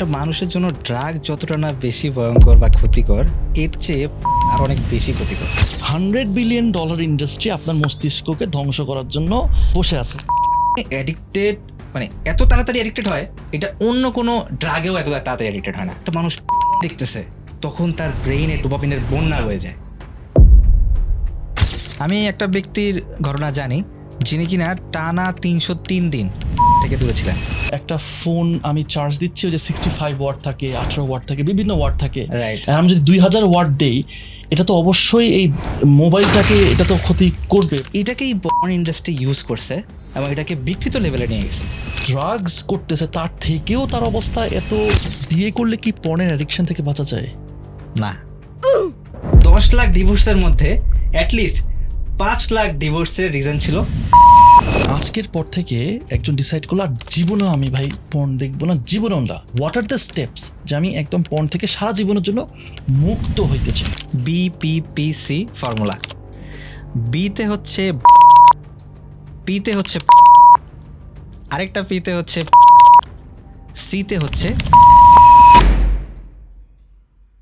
একটা মানুষের জন্য ড্রাগ যতটা না বেশি ভয়ঙ্কর বা ক্ষতিকর এর চেয়ে আর অনেক বেশি ক্ষতিকর। হান্ড্রেড বিলিয়ন ডলার ইন্ডাস্ট্রি আপনার মস্তিষ্ককে ধ্বংস করার জন্য বসে আছে। অ্যাডিক্টেড মানে এত তাড়াতাড়ি অ্যাডিক্টেড হয় এটা অন্য কোনো ড্রাগেও এত তাড়াতাড়ি অ্যাডিক্টেড হয় না। একটা মানুষ দেখতেছে তখন তার ব্রেইনে ডোপামিনের বন্যা হয়ে যায়। আমি একটা ব্যক্তির ঘটনা জানি যিনি কিনা টানা তিনশো তিন দিন থেকে দূরে ছিলেন। একটা ফোন আমি চার্জ দিচ্ছি ওই যে সিক্সটি ফাইভ ওয়াট থাকে আঠারো ওয়াট থাকে বিভিন্ন ওয়াট থাকে। রাইট আমি যদি দুই হাজার ওয়াট দেই এটা তো অবশ্যই এই মোবাইলটাকে এটা তো ক্ষতি করবে। এটাকেই বর্ন ইন্ডাস্ট্রি ইউজ করছে এবং এটাকে বিকৃত লেভেলে নিয়ে গেছে। ড্রাগস করতেছে তার থেকেও তার অবস্থা এত বিয়ে করলে কি পর্নের অ্যাডিকশন থেকে বাঁচা যায়? না। দশ লাখ ডিভোর্সের মধ্যে অ্যাটলিস্ট পাঁচ লাখ ডিভোর্সের রিজন ছিল। আজকের পর থেকে একজন ডিসাইড করল, আর জীবনেও আমি ভাই পর্ন দেখব না, জীবনেও না। হোয়াট আর দ্য স্টেপস যে আমি একদম পণ থেকে সারা জীবনের জন্য মুক্ত হইতে চাই। বিপিপিসি ফর্মুলা বিতে হচ্ছে পিতে হচ্ছে আরেকটা পিতে হচ্ছে সিতে হচ্ছে